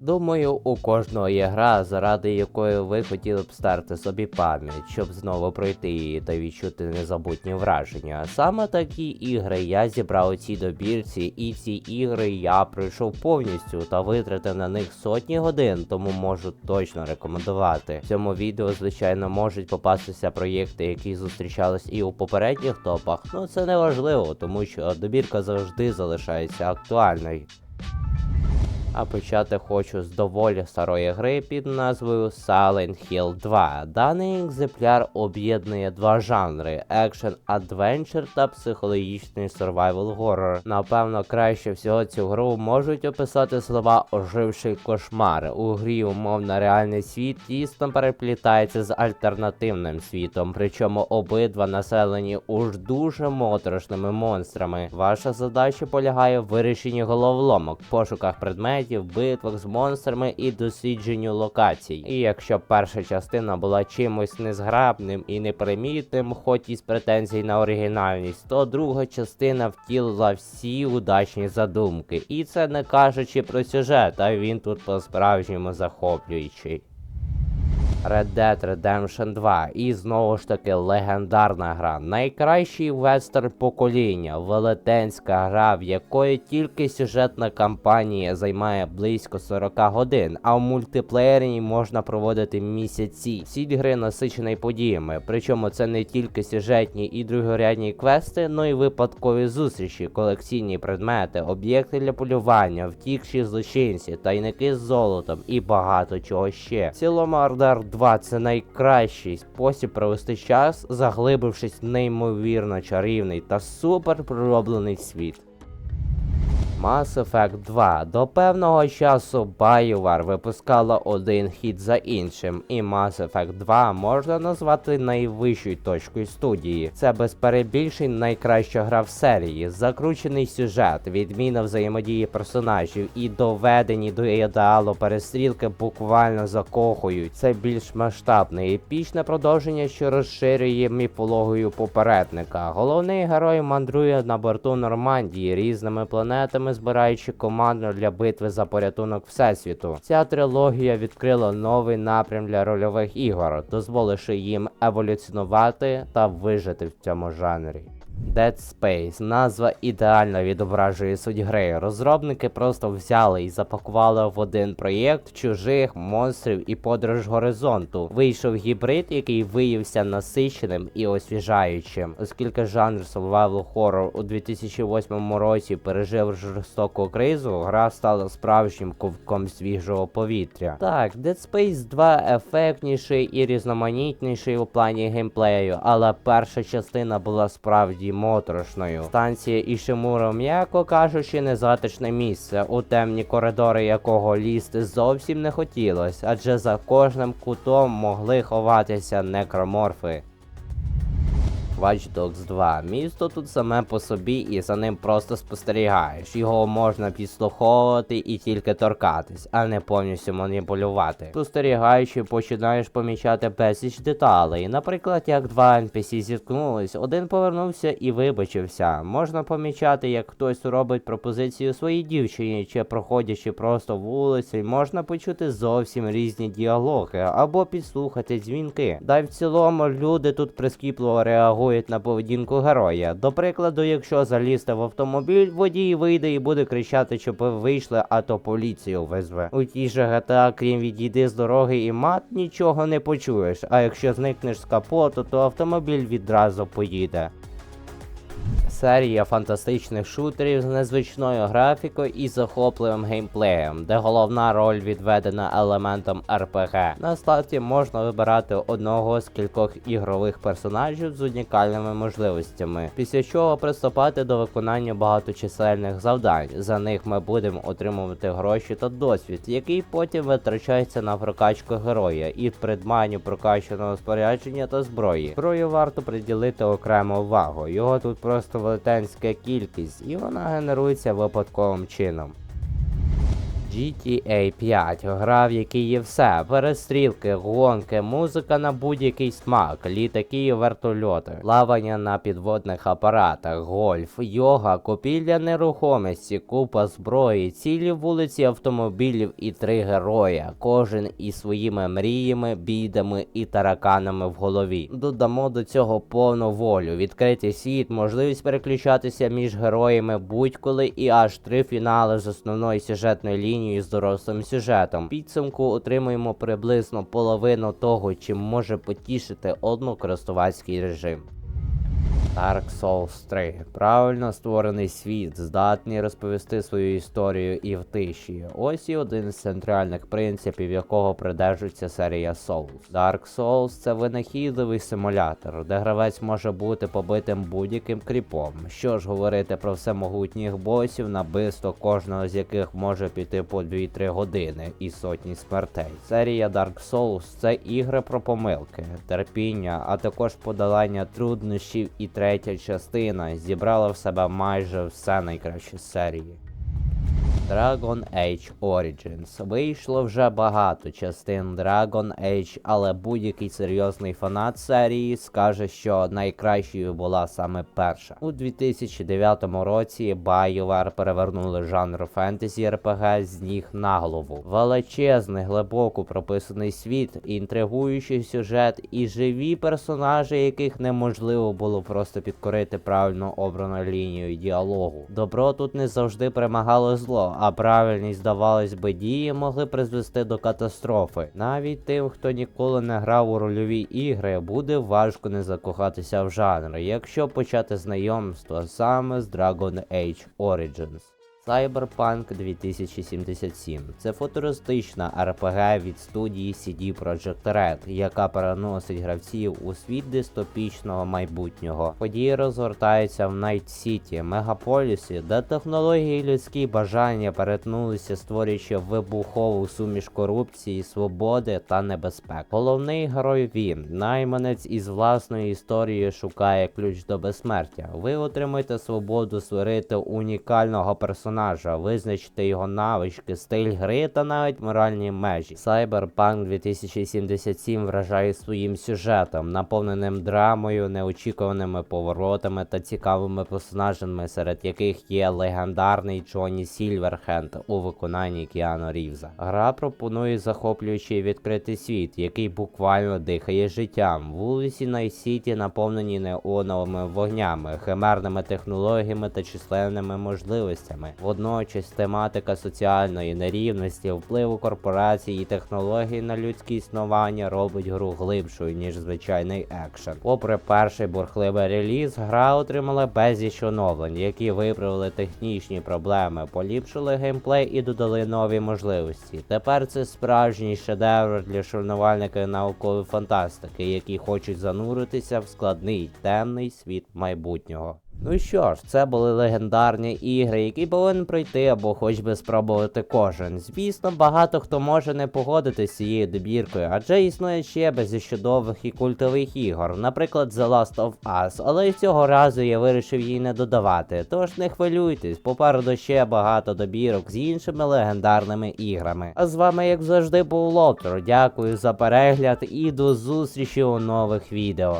Думаю, у кожного є гра, заради якої ви хотіли б стерти собі пам'ять, щоб знову пройти її та відчути незабутні враження. Саме такі ігри я зібрав у цій добірці, і ці ігри я пройшов повністю та витратив на них сотні годин, тому можу точно рекомендувати. В цьому відео, звичайно, можуть попастися проєкти, які зустрічались і у попередніх топах. Ну це не важливо, тому що добірка завжди залишається актуальною. А почати хочу з доволі старої гри під назвою Silent Hill 2. Даний екземпляр об'єднує два жанри: екшен адвенчер та психологічний survival horror. Напевно, краще всього цю гру можуть описати слова оживший кошмар. У грі умовно реальний світ тісно переплітається з альтернативним світом, причому обидва населені уж дуже моторошними монстрами. Ваша задача полягає в вирішенні головоломок, пошуках предметів, битвах з монстрами і дослідженню локацій. І якщо перша частина була чимось незграбним і непримітним, хоч і з претензій на оригінальність, то друга частина втілила всі удачні задумки. І це не кажучи про сюжет, а він тут по-справжньому захоплюючий. Red Dead Redemption 2 і знову ж таки легендарна гра. Найкращий вестерн покоління, велетенська гра, в якої тільки сюжетна кампанія займає близько 40 годин, а в мультиплеєрі можна проводити місяці. Сіль гри насичений подіями, причому це не тільки сюжетні і другорядні квести, но й випадкові зустрічі, колекційні предмети, об'єкти для полювання, втікші злочинці, тайники з золотом і багато чого ще. В цілому Ардер 2 це найкращий спосіб провести час, заглибившись в неймовірно чарівний та супер пророблений світ. Mass Effect 2 до певного часу BioWare випускала один хід за іншим, і Mass Effect 2 можна назвати найвищою точкою студії. Це без перебільшень найкраща гра в серії, закручений сюжет, відміна взаємодії персонажів і доведені до ідеалу перестрілки буквально закохують. Це більш масштабне епічне продовження, що розширює міфологію попередника. Головний герой мандрує на борту Нормандії різними планетами збираючи команду для битви за порятунок Всесвіту. Ця трилогія відкрила новий напрям для рольових ігор, дозволивши їм еволюціонувати та вижити в цьому жанрі. Dead Space назва ідеально відображує суть гри. Розробники просто взяли і запакували в один проєкт чужих монстрів і подорож горизонту. Вийшов гібрид, який виявився насиченим і освіжаючим, оскільки жанр survival horror у 2008 році пережив жорстоку кризу, гра стала справжнім ковком свіжого повітря. Так, Dead Space 2 ефектніший і різноманітніший у плані геймплею, але перша частина була справді моторошною. Станція Ішимура, м'яко кажучи, незатишне місце, у темні коридори якого лізти зовсім не хотілось, адже за кожним кутом могли ховатися некроморфи. Watch Dogs 2. Місто тут саме по собі і за ним просто спостерігаєш. Його можна підслуховувати і тільки торкатись, а не повністю маніпулювати. Спостерігаючи, починаєш помічати безліч деталей. Наприклад, як два NPC зіткнулись, один повернувся і вибачився. Можна помічати, як хтось робить пропозицію своїй дівчині, чи проходячи просто вулицею, можна почути зовсім різні діалоги або підслухати дзвінки. Да й в цілому люди тут прискіпливо реагують на поведінку героя. До прикладу, якщо залізти в автомобіль, водій вийде і буде кричати, щоб ви вийшли, а то поліцію визве. У тій же GTA, крім відійди з дороги і мат, нічого не почуєш. А якщо зникнеш з капоту, то автомобіль відразу поїде. Серія фантастичних шутерів з незвичною графікою і захопливим геймплеєм, де головна роль відведена елементом RPG. На старті можна вибирати одного з кількох ігрових персонажів з унікальними можливостями, після чого приступати до виконання багаточисельних завдань. За них ми будемо отримувати гроші та досвід, який потім витрачається на прокачку героя і придбанню прокачаного спорядження та зброї. Зброю варто приділити окрему увагу. Його тут просто велетенська кількість, і вона генерується випадковим чином. GTA 5 гра, в якій є все: перестрілки, гонки, музика на будь-який смак, літаки і вертольоти, плавання на підводних апаратах, гольф, йога, купівля нерухомості, купа зброї, цілі вулиці автомобілів і три героя. Кожен із своїми мріями, бідами і тараканами в голові. Додамо до цього повну волю, відкритий світ, можливість переключатися між героями будь-коли і аж три фінали з основною сюжетною лінією з дорослим сюжетом. Підсумку отримуємо приблизно половину того, чим може потішити однокористувацький режим. Dark Souls 3. Правильно створений світ, здатний розповісти свою історію і в тиші. Ось і один з центральних принципів, якого придержується серія Souls. Dark Souls це винахідливий симулятор, де гравець може бути побитим будь-яким кріпом. Що ж говорити про всемогутніх босів, набисто кожного з яких може піти по 2-3 години і сотні смертей. Серія Dark Souls це ігри про помилки, терпіння, а також подолання труднощів і третя частина зібрала в себе майже все найкраще серії. Dragon Age Origins. Вийшло вже багато частин Dragon Age, але будь-який серйозний фанат серії скаже, що найкращою була саме перша. У 2009 році BioWare перевернули жанр фентезі RPG з ніг на голову. Величезний, глибоко прописаний світ, інтригуючий сюжет і живі персонажі, яких неможливо було просто підкорити правильно обраною лінією діалогу. Добро тут не завжди перемагало зло, а правильність, здавалось би, дії могли призвести до катастрофи. Навіть тим, хто ніколи не грав у рольові ігри, буде важко не закохатися в жанр, якщо почати знайомство саме з Dragon Age Origins. Cyberpunk 2077 це футуристична RPG від студії CD Projekt Red, яка переносить гравців у світ дистопічного майбутнього. Події розгортаються в Найт Сіті, мегаполісі, де технології і людські бажання перетнулися, створюючи вибухову суміш корупції, свободи та небезпек. Головний герой він, найманець із власною історією, шукає ключ до безсмертя. Ви отримаєте свободу створити унікального персонажа, визначити його навички, стиль гри та навіть моральні межі. Cyberpunk 2077 вражає своїм сюжетом, наповненим драмою, неочікуваними поворотами та цікавими персонажами, серед яких є легендарний Джонні Сільверхенд у виконанні Кіану Рівза. Гра пропонує захоплюючий відкритий світ, який буквально дихає життям. Вулиці Найсіті наповнені неоновими вогнями, химерними технологіями та численними можливостями. Водночас тематика соціальної нерівності, впливу корпорацій і технологій на людське існування робить гру глибшою, ніж звичайний екшен. Попри перший бурхливий реліз, гра отримала безліч оновлень, які виправили технічні проблеми, поліпшили геймплей і додали нові можливості. Тепер це справжній шедевр для шанувальників наукової фантастики, які хочуть зануритися в складний темний світ майбутнього. Ну що ж, це були легендарні ігри, які повинен пройти або хоч би спробувати кожен. Звісно, багато хто може не погодитися з цією добіркою, адже існує ще безліч чудових і культових ігор, наприклад, The Last of Us, але й цього разу я вирішив її не додавати. Тож не хвилюйтесь, попереду ще багато добірок з іншими легендарними іграми. А з вами, як завжди, був Лотер. Дякую за перегляд і до зустрічі у нових відео.